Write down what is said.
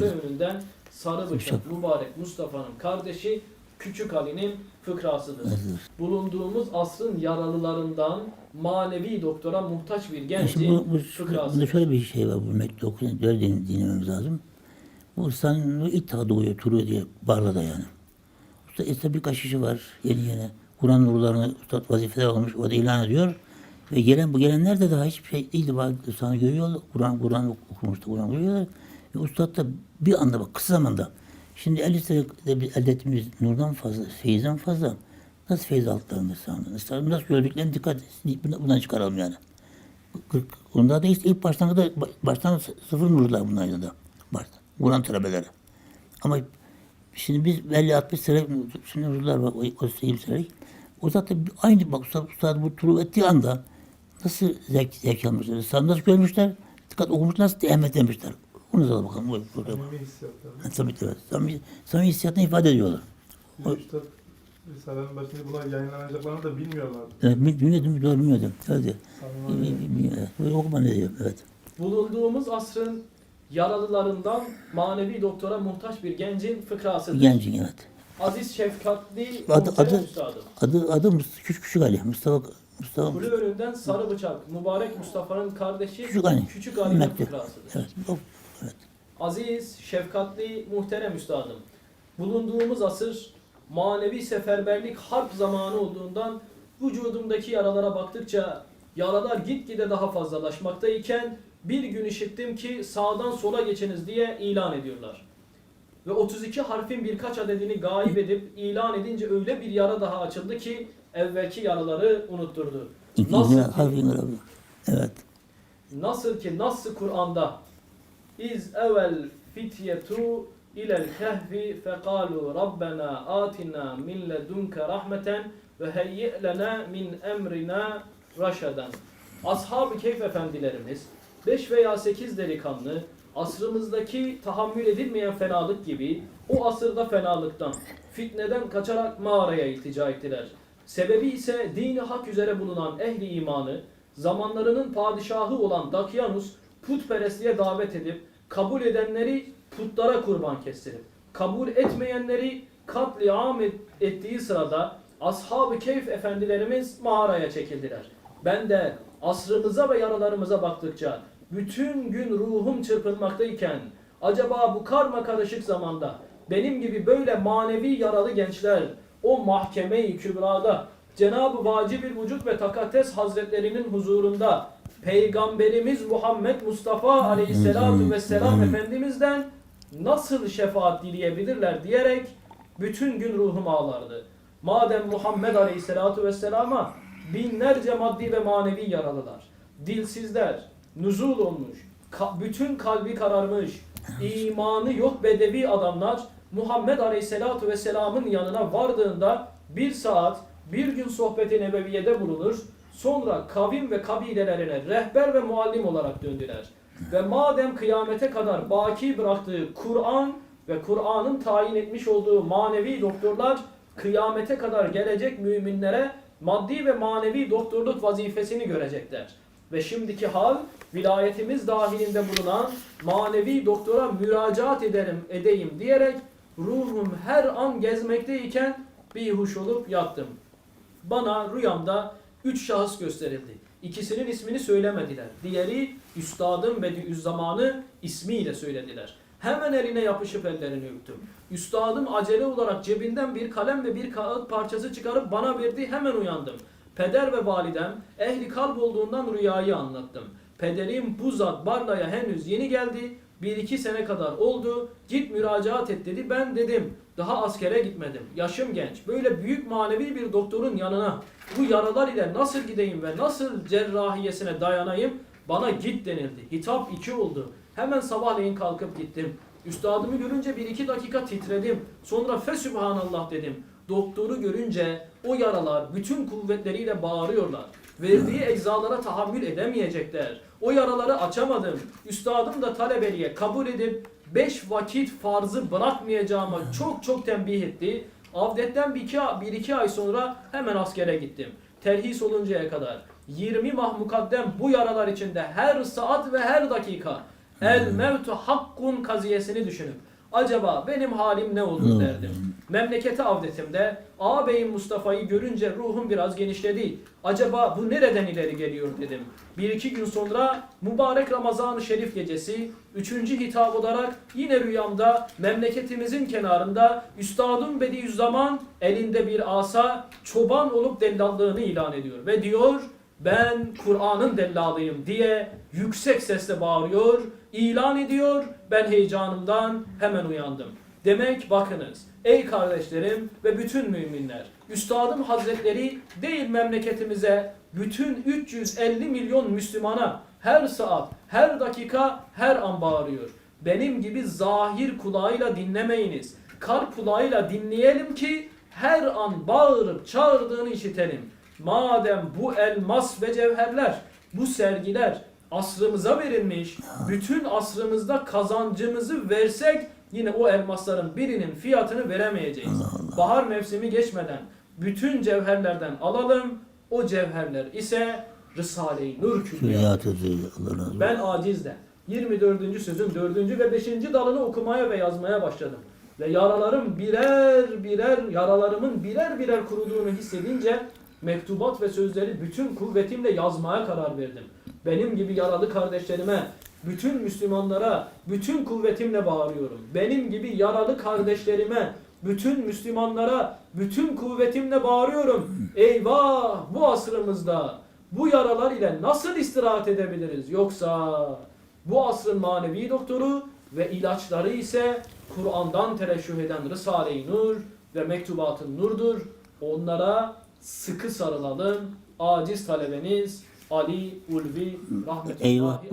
Diyor. önünden sarı bıçak mübarek Mustafa'nın kardeşi Küçük Ali'nin fıkrasıdır. Bulunduğumuz asrın yaralılarından manevi doktora muhtaç bir genci bu, bu, fıkrası. bunda şöyle bir şey var bu mektup okuyun, din- dinlememiz lazım. Bu ustanın ilk tağı doğuyor, turuyor diye Barla'da yani. Usta işte birkaç kişi var yeni yeni. Kur'an nurlarını ustad vazifeler almış, o da ilan ediyor. Ve gelen bu gelenler de daha hiçbir şey değildi. Ustanı görüyorlar, Kur'an Kur'an okumuştu, Kur'an görüyorlar. Ve ustad da bir anda bak kısa zamanda. Şimdi 50 senede bir elde nurdan fazla, feyizden fazla. Nasıl feyiz altlarında sağlanır? Nasıl gördüklerini dikkat bundan çıkaralım yani. 40, onda da işte ilk baştan da baştan sıfır nurlar bunlar da. Baştan. Kur'an talebeleri. Ama şimdi biz belli 60 sene şimdi nurlar var. O, o 20 senelik. O zaten aynı bak ustad, ustad bu turu ettiği anda nasıl zevk, zevk almışlar. Nasıl görmüşler. Dikkat okumuşlar. Nasıl ehmetlemişler. Onu da bakalım. O, o, o, Samimi hissiyatlar. Tabii tabii. Samimi, samimi hissiyatını ifade ediyorlar. Çünkü Üstad Risale'nin başında bunlar yayınlanacaklarını da bilmiyorlardı. Evet, bilmiyordum, doğru bilmiyordum. Evet. Samimi. Böyle okuma ne diyor? Evet. Bulunduğumuz asrın yaralılarından manevi doktora muhtaç bir gencin fıkrasıdır. Gencin evet. Aziz şefkatli Adı- muhterem adı- üstadım. Adı adı küçük küçük Ali. Mustafa Mustafa Kule önünden sarı bıçak mübarek Mustafa'nın kardeşi Küçük Ali. Küçük Ali'nin Mektup. fıkrasıdır. Evet. O, Aziz, şefkatli, muhterem üstadım. Bulunduğumuz asır manevi seferberlik harp zamanı olduğundan vücudumdaki yaralara baktıkça yaralar gitgide daha fazlalaşmaktayken bir gün işittim ki sağdan sola geçiniz diye ilan ediyorlar. Ve 32 harfin birkaç adedini gayip edip ilan edince öyle bir yara daha açıldı ki evvelki yaraları unutturdu. Nasıl ki-. Evet. Nasıl ki Nas-ı Kur'an'da iz evvel fityetu ilel kehfi fekalu rabbena atina min ledunke rahmeten ve heyyi lena min emrina raşadan. Ashab-ı Keyf efendilerimiz 5 veya 8 delikanlı asrımızdaki tahammül edilmeyen fenalık gibi o asırda fenalıktan, fitneden kaçarak mağaraya iltica ettiler. Sebebi ise dini hak üzere bulunan ehli imanı zamanlarının padişahı olan Dakyanus putperestliğe davet edip kabul edenleri putlara kurban kestirip kabul etmeyenleri katliam et- ettiği sırada ashab-ı keyf efendilerimiz mağaraya çekildiler. Ben de asrımıza ve yaralarımıza baktıkça bütün gün ruhum çırpınmaktayken acaba bu karma karışık zamanda benim gibi böyle manevi yaralı gençler o mahkeme-i kübrada Cenab-ı Vacib-ül Vücut ve Takates Hazretlerinin huzurunda Peygamberimiz Muhammed Mustafa Aleyhisselatü Vesselam Efendimiz'den nasıl şefaat dileyebilirler diyerek bütün gün ruhum ağlardı. Madem Muhammed Aleyhisselatü Vesselam'a binlerce maddi ve manevi yaralılar, dilsizler, nüzul olmuş, ka- bütün kalbi kararmış, imanı yok bedevi adamlar Muhammed Aleyhisselatü Vesselam'ın yanına vardığında bir saat bir gün sohbeti nebeviyede bulunur. Sonra kavim ve kabilelerine rehber ve muallim olarak döndüler. Ve madem kıyamete kadar baki bıraktığı Kur'an ve Kur'an'ın tayin etmiş olduğu manevi doktorlar kıyamete kadar gelecek müminlere maddi ve manevi doktorluk vazifesini görecekler. Ve şimdiki hal vilayetimiz dahilinde bulunan manevi doktora müracaat ederim edeyim diyerek ruhum her an gezmekteyken bir huş olup yattım. Bana rüyamda üç şahıs gösterildi. İkisinin ismini söylemediler. Diğeri Üstadım Bediüzzaman'ı ismiyle söylediler. Hemen eline yapışıp ellerini öptüm. Üstadım acele olarak cebinden bir kalem ve bir kağıt parçası çıkarıp bana verdi. Hemen uyandım. Peder ve validem ehli kalp olduğundan rüyayı anlattım. Pederim bu zat Barla'ya henüz yeni geldi. Bir iki sene kadar oldu. Git müracaat et dedi. Ben dedim daha askere gitmedim. Yaşım genç. Böyle büyük manevi bir doktorun yanına bu yaralar ile nasıl gideyim ve nasıl cerrahiyesine dayanayım? Bana git denildi. Hitap iki oldu. Hemen sabahleyin kalkıp gittim. Üstadımı görünce bir iki dakika titredim. Sonra fesübhanallah dedim. Doktoru görünce o yaralar bütün kuvvetleriyle bağırıyorlar. Verdiği eczalara tahammül edemeyecekler. O yaraları açamadım. Üstadım da talebeliğe kabul edip beş vakit farzı bırakmayacağıma çok çok tembih etti. Avdetten bir iki, bir iki ay sonra hemen askere gittim. Terhis oluncaya kadar 20 mah mukaddem bu yaralar içinde her saat ve her dakika El mevtu hakkun kaziyesini düşünüp acaba benim halim ne olur Hmm. derdim. Memlekete avdetimde ağabeyim Mustafa'yı görünce ruhum biraz genişledi. Acaba bu nereden ileri geliyor dedim. Bir iki gün sonra mübarek Ramazan-ı Şerif gecesi üçüncü hitap olarak yine rüyamda memleketimizin kenarında Üstadın Bediüzzaman elinde bir asa çoban olup dellallığını ilan ediyor. Ve diyor ben Kur'an'ın dellalıyım diye yüksek sesle bağırıyor, ilan ediyor. Ben heyecanımdan hemen uyandım. Demek bakınız ey kardeşlerim ve bütün müminler Üstadım Hazretleri değil memleketimize bütün 350 milyon Müslümana her saat, her dakika, her an bağırıyor. Benim gibi zahir kulağıyla dinlemeyiniz. Kalp kulağıyla dinleyelim ki her an bağırıp çağırdığını işitelim. Madem bu elmas ve cevherler, bu sergiler asrımıza verilmiş, bütün asrımızda kazancımızı versek yine o elmasların birinin fiyatını veremeyeceğiz. Bahar mevsimi geçmeden bütün cevherlerden alalım. O cevherler ise Risale-i Nur külliyatı. Ben acizden 24. sözün 4. ve 5. dalını okumaya ve yazmaya başladım. Ve yaralarım birer birer, yaralarımın birer birer kuruduğunu hissedince mektubat ve sözleri bütün kuvvetimle yazmaya karar verdim. Benim gibi yaralı kardeşlerime, bütün Müslümanlara bütün kuvvetimle bağırıyorum. Benim gibi yaralı kardeşlerime, bütün Müslümanlara bütün kuvvetimle bağırıyorum. Eyvah bu asrımızda bu yaralar ile nasıl istirahat edebiliriz? Yoksa bu asrın manevi doktoru ve ilaçları ise Kur'an'dan tereşüh eden Risale-i Nur ve Mektubat-ı Nur'dur. Onlara sıkı sarılalım. Aciz talebeniz Ali Ulvi rahmetullahi Eyvah. aleyh.